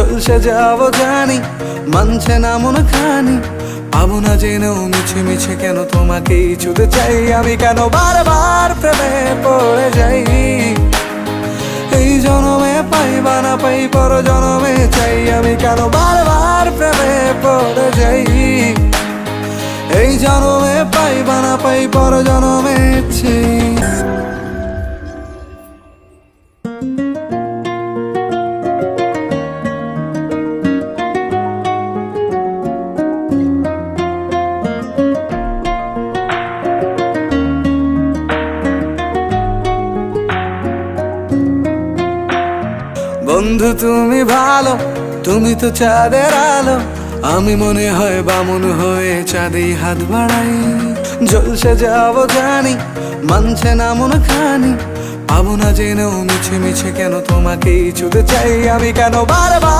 জলসে যাব জানি, মানছে না মন খানি। পাবো না জেনেও মিছে মিছে কেন তোমাকেই ছুতে চাই? আমি কেন বারবার প্রেমে পড়ে যাই? এই জনমে পাই বা না পাই, পর জনমে চাই। আমি কেন বারবার প্রেমে পড়ে যাই? এই জনমে পাই বা না পাই, পর জনমে চাই। বন্ধু, তুমি ভালো, তুমি তো চাঁদের আলো। আমি মনে হয় বামুন হয়ে চাঁদে হাত বাড়াই। জলসে যাব জানি, মানছে না মন খানি। পাবো না জেনেও মিছে মিছে কেন তোমাকেই ছুতে চাই। আমি কেন বারবার